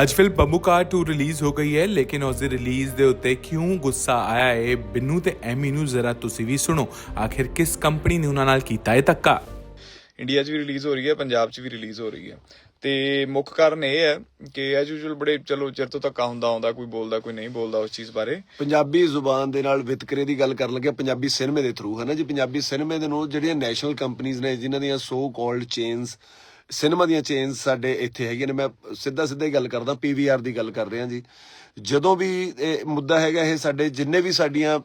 ਅੱਜ film ਬੰਬੂਕਾਰ 2 release ਹੋ ਗਈ ਹੈ ਲੇਕਿਨ ਉਸ ਦੀ ਰਿਲੀਜ਼ ਦੇ ਉੱਤੇ ਕਿਉਂ ਗੁੱਸਾ ਆਇਆ ਹੈ ਬਿੰਨੂ ਤੇ ਐਮੀ ਨੂੰ ਜ਼ਰਾ ਤੁਸੀਂ ਵੀ ਸੁਣੋ। ਆਖਿਰ ਕਿਸ ਕੰਪਨੀ ਨੇ ਉਹਨਾਂ ਨਾਲ ਕੀਤਾ ਹੈ ਧੱਕਾ? ਇੰਡੀਆ 'ਚ ਵੀ ਰਿਲੀਜ਼ ਹੋ ਰਹੀ ਹੈ ਪੰਜਾਬ 'ਚ ਵੀ ਰਿਲੀਜ਼ ਹੋ ਰਹੀ ਹੈ। ਤੇ ਮੁੱਖ ਕਾਰਨ ਇਹ ਹੈ ਕਿ ਐਸ ਯੂਜੂਅਲ ਬੜੇ ਚਲੋ ਚਿਰ ਤੋਂ ਧੱਕਾ ਹੁੰਦਾ ਆਉਂਦਾ ਕੋਈ ਬੋਲਦਾ ਕੋਈ ਨਹੀਂ ਬੋਲਦਾ ਉਸ ਚੀਜ਼ ਬਾਰੇ। ਪੰਜਾਬੀ ਜ਼ੁਬਾਨ ਦੇ ਨਾਲ ਵਿਤਕਰੇ ਦੀ ਗੱਲ ਕਰਨ ਲੱਗਿਆ ਪੰਜਾਬੀ ਸਿਨੇਮੇ ਦੇ ਥਰੂ ਹੈ ਨਾ ਜੀ। ਪੰਜਾਬੀ ਸਿਨੇਮੇ ਦੇ ਨੂੰ ਜਿਹੜੀਆਂ ਨੈਸ਼ਨਲ ਕੰਪਨੀਆਂ ਨੇ ਜਿਨ੍ਹਾਂ ਦੀਆਂ ਸੋ ਕਾਲਡ ਚੇਨਸ ਸਿਨੇਮਾ ਦੀਆਂ ਚੇਨਸ ਸਾਡੇ ਇੱਥੇ ਹੈਗੀਆਂ ਨੇ। ਮੈਂ ਸਿੱਧਾ ਸਿੱਧਾ ਹੀ ਗੱਲ ਕਰਦਾ ਪੀਵੀਆਰ ਦੀ ਗੱਲ ਕਰ ਰਿਹਾ ਜੀ। ਜਦੋਂ ਵੀ ਇਹ ਮੁੱਦਾ ਹੈਗਾ ਇਹ ਸਾਡੇ ਜਿੰਨੇ ਵੀ ਸਾਡੀਆਂ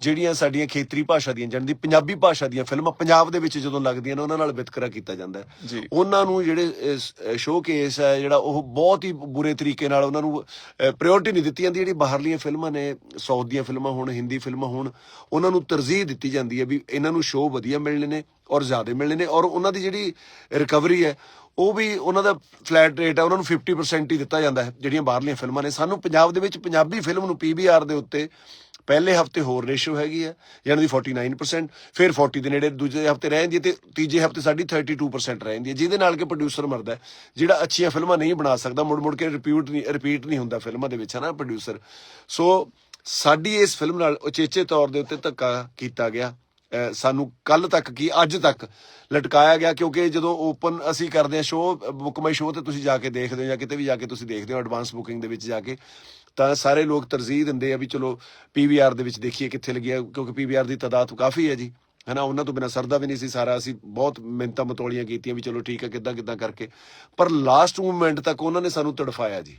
ਜਿਹੜੀਆਂ ਸਾਡੀਆਂ ਖੇਤਰੀ ਭਾਸ਼ਾ ਦੀਆਂ ਦੀ ਪੰਜਾਬੀ ਭਾਸ਼ਾ ਦੀਆਂ ਫਿਲਮਾਂ ਪੰਜਾਬ ਦੇ ਵਿੱਚ ਜਦੋਂ ਲੱਗਦੀਆਂ ਨੇ ਉਹਨਾਂ ਨਾਲ ਵਿਤਕਰਾ ਕੀਤਾ ਜਾਂਦਾ ਹੈ। ਉਹਨਾਂ ਨੂੰ ਜਿਹੜੇ ਸ਼ੋਅ ਕੇਸ ਹੈ ਜਿਹੜਾ ਉਹ ਬਹੁਤ ਹੀ ਬੁਰੇ ਤਰੀਕੇ ਨਾਲ ਉਹਨਾਂ ਨੂੰ ਪ੍ਰਾਇੋਰਟੀ ਨਹੀਂ ਦਿੱਤੀ ਜਾਂਦੀ। ਜਿਹੜੀ ਬਾਹਰਲੀਆਂ ਫਿਲਮਾਂ ਨੇ ਸਾਊਥ ਦੀਆਂ ਫਿਲਮਾਂ ਹੋਣ ਹਿੰਦੀ ਫਿਲਮਾਂ ਹੋਣ ਉਹਨਾਂ ਨੂੰ ਤਰਜੀਹ ਦਿੱਤੀ ਜਾਂਦੀ ਹੈ ਵੀ ਇਹਨਾਂ ਨੂੰ ਸ਼ੋਅ ਵਧੀਆ ਮਿਲਣੇ ਨੇ। ਔਰ ਜ਼ਿਆਦਾ ਮਿਲਣੇ ਨੇ ਔਰ ਉਹਨਾਂ ਦੀ ਜਿਹੜੀ ਰਿਕਵਰੀ ਹੈ, ਉਹ ਵੀ ਉਹਨਾਂ ਦਾ ਫਲੈਟ ਰੇਟ ਹੈ, ਉਹਨਾਂ ਨੂੰ 50% ਹੀ ਦਿੱਤਾ ਜਾਂਦਾ ਹੈ, ਜਿਹੜੀਆਂ ਬਾਹਰਲੀਆਂ ਫਿਲਮਾਂ ਨੇ। ਸਾਨੂੰ ਪੰਜਾਬ ਦੇ ਵਿੱਚ ਪੰਜਾਬੀ ਫਿਲਮ ਨੂੰ ਪੀਬੀਆਰ ਦੇ ਉੱਤੇ ਪਹਿਲੇ ਹਫ਼ਤੇ ਹੋਰ ਰੇਸ਼ੋ ਹੈਗੀ ਹੈ, ਯਾਨੀ ਦੀ 49% ਫਿਰ 40 ਦੇ ਨੇੜੇ ਦੂਜੇ ਹਫ਼ਤੇ ਰਹਿ ਜਾਂਦੀ ਹੈ ਤੇ ਤੀਜੇ ਹਫ਼ਤੇ ਸਾਡੀ 32% ਰਹਿ ਜਾਂਦੀ ਹੈ, ਜਿਹਦੇ ਨਾਲ ਕਿ ਪ੍ਰੋਡਿਊਸਰ ਮਰਦਾ ਜਿਹੜਾ ਅੱਛੀਆਂ ਫਿਲਮਾਂ ਨਹੀਂ ਬਣਾ ਸਕਦਾ, ਮੁੜ ਮੁੜ ਕੇ ਰਿਪੀਟ ਨਹੀਂ ਰਿਪੀਟ ਨਹੀਂ ਹੁੰਦਾ ਫਿਲਮਾਂ ਦੇ ਵਿੱਚ ਹੈ ਨਾ ਪ੍ਰੋਡਿਊਸਰ ਸੋ ਸਾਡੀ ਇਸ ਫਿਲਮ ਨਾਲ ਉਚੇਚੇ ਤੌਰ ਦੇ ਉੱਤੇ ਧੱਕਾ ਕੀਤਾ ਗਿਆ। ਸਾਨੂੰ ਕੱਲ ਤੱਕ ਕੀ ਅੱਜ ਤੱਕ ਲਟਕਾਇਆ ਗਿਆ, ਕਿਉਂਕਿ ਜਦੋਂ ਓਪਨ ਅਸੀਂ ਕਰਦੇ ਹਾਂ ਸ਼ੋਅ ਬੁੱਕ ਮਾਈ ਸ਼ੋਅ ਤੇ ਤੁਸੀਂ ਜਾ ਕੇ ਦੇਖਦੇ ਹੋ ਜਾਂ ਕਿਤੇ ਵੀ ਜਾ ਕੇ ਤੁਸੀਂ ਦੇਖਦੇ ਹੋ ਐਡਵਾਂਸ ਬੁਕਿੰਗ ਦੇ ਵਿੱਚ ਜਾ ਕੇ, ਤਾਂ ਸਾਰੇ ਲੋਕ ਤਰਜੀਹ ਦਿੰਦੇ ਆ ਵੀ ਚਲੋ ਪੀਵੀਆਰ ਦੇ ਵਿੱਚ ਦੇਖੀਏ ਕਿੱਥੇ ਲੱਗਿਆ, ਕਿਉਂਕਿ ਪੀਵੀਆਰ ਦੀ ਤਾਦਾਦ ਕਾਫੀ ਹੈ ਜੀ। ਹਨਾ, ਉਹਨਾਂ ਤੋਂ ਬਿਨਾ ਸਰਦਾ ਵੀ ਨਹੀਂ ਸੀ ਸਾਰਾ, ਅਸੀਂ ਬਹੁਤ ਮਿੰਤਾਂ ਮਤੋਲੀਆਂ ਕੀਤੀਆਂ ਵੀ ਚਲੋ ਠੀਕ ਹੈ ਕਿੱਦਾਂ ਕਿੱਦਾਂ ਕਰਕੇ। ਪਰ ਲਾਸਟ ਮੂਮੈਂਟ ਤੱਕ ਉਹਨਾਂ ਨੇ ਸਾਨੂੰ ਤੜਫਾਇਆ ਜੀ।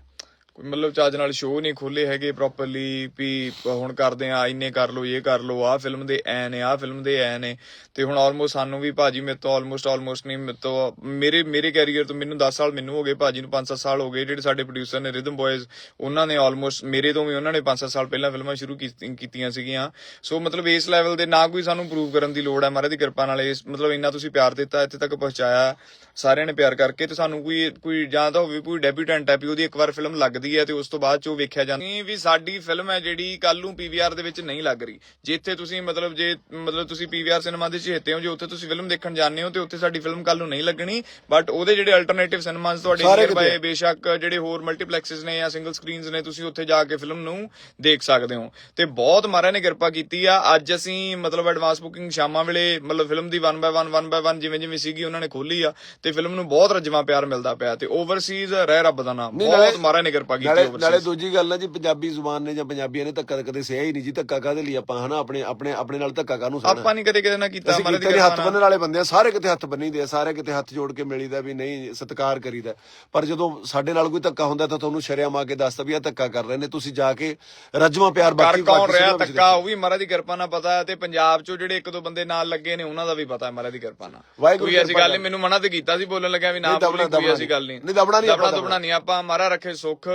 ਕੋਈ ਮਤਲਬ ਚੱਜ ਨਾਲ ਸ਼ੋਅ ਨਹੀਂ ਖੋਲੇ ਹੈਗੇ ਪ੍ਰੋਪਰਲੀ ਵੀ ਹੁਣ ਕਰਦੇ ਆ ਇੰਨੇ ਕਰ ਲਓ, ਇਹ ਕਰ ਲਓ, ਆਹ ਫਿਲਮ ਦੇ ਐ ਨੇ, ਆਹ ਫਿਲਮ ਦੇ ਐ ਨੇ। ਤੇ ਹੁਣ ਆਲਮੋਸਟ ਸਾਨੂੰ ਵੀ ਭਾਜੀ ਮੇਰੇ ਤੋਂ ਆਲਮੋਸਟ ਆਲਮੋਸਟ ਨਹੀਂ, ਮੇਰੇ ਤੋਂ, ਮੇਰੇ ਮੇਰੇ ਕੈਰੀਅਰ ਤੋਂ ਮੈਨੂੰ 10 ਸਾਲ ਮੈਨੂੰ ਹੋ ਗਏ, ਭਾਜੀ ਨੂੰ 5-7 ਸਾਲ ਹੋ ਗਏ, ਜਿਹੜੇ ਸਾਡੇ ਪ੍ਰੋਡਿਊਸਰ ਨੇ ਰਿਦਮ ਬॉयਜ਼ ਉਹਨਾਂ ਨੇ ਆਲਮੋਸਟ ਮੇਰੇ ਤੋਂ ਵੀ ਉਹਨਾਂ ਨੇ 5-7 ਸਾਲ ਪਹਿਲਾਂ ਫਿਲਮਾਂ ਸ਼ੁਰੂ ਕੀਤੀਆਂ ਸੀਗੀਆਂ। ਸੋ ਮਤਲਬ ਇਸ ਲੈਵਲ ਦੇ ਨਾ ਕੋਈ ਸਾਨੂੰ ਪ੍ਰੂਵ ਕਰਨ ਦੀ ਲੋੜ ਹੈ, ਮਹਾਰਾਜ ਦੀ ਕਿਰਪਾ ਨਾਲ ਇਸ, ਮਤਲਬ ਇੰਨਾ ਤੁਸੀਂ ਪਿਆਰ ਦਿੱਤਾ, ਇੱਥੇ ਤੱਕ ਪਹੁੰਚਾਇਆ, ਸਾਰਿਆਂ ਨੇ ਪਿਆਰ ਕਰਕੇ ਤੇ ਸਾਨੂੰ ਕੋਈ ਕੋਈ ਜਾਂ ਤਾਂ ਹੋਵੇ ਕੋਈ ਡੈਬਿਊਟੈਂਟ ਹੈ ਵੀ ਉਹਦੀ ਇੱਕ ਵਾਰ ਫਿਲਮ ਲੱਗਦੀ ਹੈ ਤੇ ਉਸ ਤੋਂ ਬਾਅਦ ਚ ਉਹ ਵੇਖਿਆ ਜਾਂਦਾ। ਨਹੀਂ ਵੀ ਸਾਡੀ ਫਿਲਮ ਹੈ ਜਿਹੜੀ ਕੱਲ ਨੂੰ ਪੀਵੀਆਰ ਦੇ ਵਿੱਚ ਨਹੀਂ ਲੱਗ ਰਹੀ। ਜੇ ਇੱਥੇ ਤੁਸੀਂ ਮਤਲਬ ਜੇ ਮਤਲਬ ਤੁਸੀਂ ਪੀਵੀਆਰ ਸਿਨੇਮਾ ਦੇ ਚਹੇਤੇ ਹੋ ਜੇ ਉੱਥੇ ਤੁਸੀਂ ਫਿਲਮ ਦੇਖਣ ਜਾਂਦੇ ਹੋ ਤੇ ਉੱਥੇ ਸਾਡੀ ਫਿਲਮ ਕੱਲ ਨੂੰ ਨਹੀਂ ਲੱਗਣੀ ਬਟ ਉਹਦੇ ਜਿਹੜੇ ਅਲਟਰਨੇਟਿਵ ਸਿਨੇਮਾਸ ਤੁਹਾਡੇ ਨੀਅਰ ਬਾਏ। ਬੇਸ਼ੱਕ ਜਿਹੜੇ ਹੋਰ ਮਲਟੀਪਲੈਕਸਸ ਨੇ ਜਾਂ ਸਿੰਗਲ ਸਕਰੀਨਸ ਨੇ ਤੁਸੀਂ ਉੱਥੇ ਜਾ ਕੇ ਫਿਲਮ ਨੂੰ ਦੇਖ ਸਕਦੇ ਹੋ। ਤੇ ਬਹੁਤ ਮਹਾਰਾਜ ਨੇ ਕਿਰਪਾ ਕੀਤੀ ਆ। ਅੱਜ ਅਸੀਂ ਮਤਲਬ ਐਡਵਾਂਸ ਬੁਕਿੰਗ ਸ਼ਾਮਾਂ ਵੇਲੇ ਮਤਲਬ ਫਿਲਮ ਦੀ 1 ਬਾय 1 1 ਬਾय 1 ਜਿਵੇਂ ਜਿਵੇਂ ਸੀਗੀ ਉਹਨਾਂ ਨੇ ਖੋਲੀ ਆ ਤੇ ਫਿਲਮ ਨੂੰ ਬਹੁਤ ਰੱਜਵਾ ਪਿਆਰ ਮਿਲਦਾ ਪਿਆ। ਤੇ ਓਵਰਸੀਜ਼ ਰਹਿ ਰੱਬ ਦਾ ਨਾਮ। ਬਹੁਤ ਮਹਾਰਾਜ ਨੇ ਕਿਰਪਾ ਕੀਤੀ ਨਾਲੇ ਨਾਲੇ ਦੂਜੀ ਗੱਲ ਨਾ ਜੀ ਪੰਜਾਬੀ ਜ਼ੁਬਾਨ ਨੇ ਜਾਂ ਪੰਜਾਬੀਆਂ ਨੇ ਧੱਕਾ ਕਦੇ ਸਿਆ ਹੀ ਨਹੀਂ ਜੀ ਧੱਕਾ ਕਾਹਦੇ ਲਈ ਆਪਾਂ ਹਨਾ? ਆਪਣੇ ਆਪਣੇ ਆਪਣੇ ਨਾਲ ਧੱਕਾ ਕਾਹਨੂੰ ਸਹਣਾ ਆਪਾਂ ਨਹੀਂ ਕਦੇ ਕਿਤੇ ਨਾ ਕੀਤਾ ਮਹਾਰਾਜ ਦੀ ਹੱਥ ਬੰਨਣ ਵਾਲੇ ਬੰਦੇ ਆ ਸਾਰੇ ਕਿਤੇ ਹੱਥ ਬੰਨੀਦੇ ਆ ਸਾਰੇ ਕਿਤੇ ਹੱਥ ਜੋੜ ਕੇ ਮਿਲੀਦਾ ਵੀ ਨਹੀਂ ਸਤਿਕਾਰ ਕਰੀਦਾ। ਪਰ ਜਦੋਂ ਸਾਡੇ ਨਾਲ ਕੋਈ ਧੱਕਾ ਹੁੰਦਾ ਤਾਂ ਤੁਹਾਨੂੰ ਸ਼ਰਿਆਮ ਆ ਕੇ ਦੱਸਦਾ ਵੀ ਆ ਧੱਕਾ ਕਰ ਰਹੇ ਨੇ ਤੁਸੀਂ ਜਾ ਕੇ ਰਜਮਾ ਪਿਆਰ ਕਰ ਬਾਕੀ ਕੌਣ ਰਿਹਾ ਧੱਕਾ ਉਹ ਵੀ ਮਹਾਰਾਜ ਦੀ ਕਿਰਪਾ ਨਾਲ ਪਤਾ ਹੈ ਤੇ ਪੰਜਾਬ ਚੋਂ ਜਿਹੜੇ ਇੱਕ ਦੋ ਬੰਦੇ ਨਾਲ ਲੱਗੇ ਨੇ ਉਹਨਾਂ ਦਾ ਵੀ ਪਤਾ ਹੈ ਮਹਾਰਾਜ ਦੀ ਕਿਰਪਾ ਨਾਲ। ਵਾਹਿਗੁਰੂ ਕੋਈ ਐਸੀ ਗੱਲ ਨਹੀਂ। ਮੈਨੂੰ ਮਨਾ ਤੇ ਕੀਤਾ ਸੀ ਬੋਲਣ ਲੱਗਿਆ ਵੀ ਨਾ ਬੋਲੀ ਕੋਈ ਦਬਣਾ ਐਸੀ ਗੱਲ ਨਹੀਂ। ਨਹੀਂ, ਦਬਣਾ ਨਹੀਂ ਆਪਾਂ ਦਬਣਾ ਨਹੀਂ ਆਪਾਂ ਮਹਾਰਾ ਰੱਖੇ ਸੁੱਖ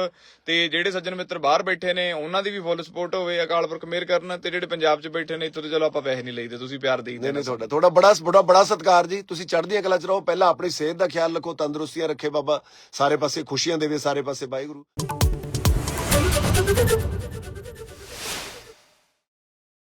ਤੇ ਜਿਹੜੇ ਸੱਜਣ ਮਿੱਤਰ ਬਾਹਰ ਬੈਠੇ ਨੇ ਉਹਨਾਂ ਦੀ ਵੀ ਫੁੱਲ ਸਪੋਰਟ ਹੋਵੇ ਅਕਾਲ ਪੁਰਖ ਮਿਹਰ ਕਰਨ ਤੇ ਜਿਹੜੇ ਪੰਜਾਬ 'ਚ ਬੈਠੇ ਨੇ ਇੱਥੋਂ ਤੇ ਚਲੋ ਆਪਾਂ ਪੈਸੇ ਨਹੀਂ ਲਈਦੇ ਤੁਸੀਂ ਪਿਆਰ ਦੇਈਦੇ ਨਹੀਂ ਤੁਹਾਡਾ ਤੁਹਾਡਾ ਬੜਾ ਬੜਾ ਬੜਾ ਸਤਿਕਾਰ ਜੀ। ਤੁਸੀਂ ਚੜ੍ਹਦੀਆਂ ਕਲਾ ਚ ਰਹੋ ਪਹਿਲਾਂ ਆਪਣੀ ਸਿਹਤ ਦਾ ਖਿਆਲ ਰੱਖੋ ਤੰਦਰੁਸਤੀਆਂ ਰੱਖੇ ਬਾਬਾ। ਸਾਰੇ ਪਾਸੇ ਖੁਸ਼ੀਆਂ ਦੇਵੇ ਸਾਰੇ ਪਾਸੇ ਵਾਹਿਗੁਰੂ।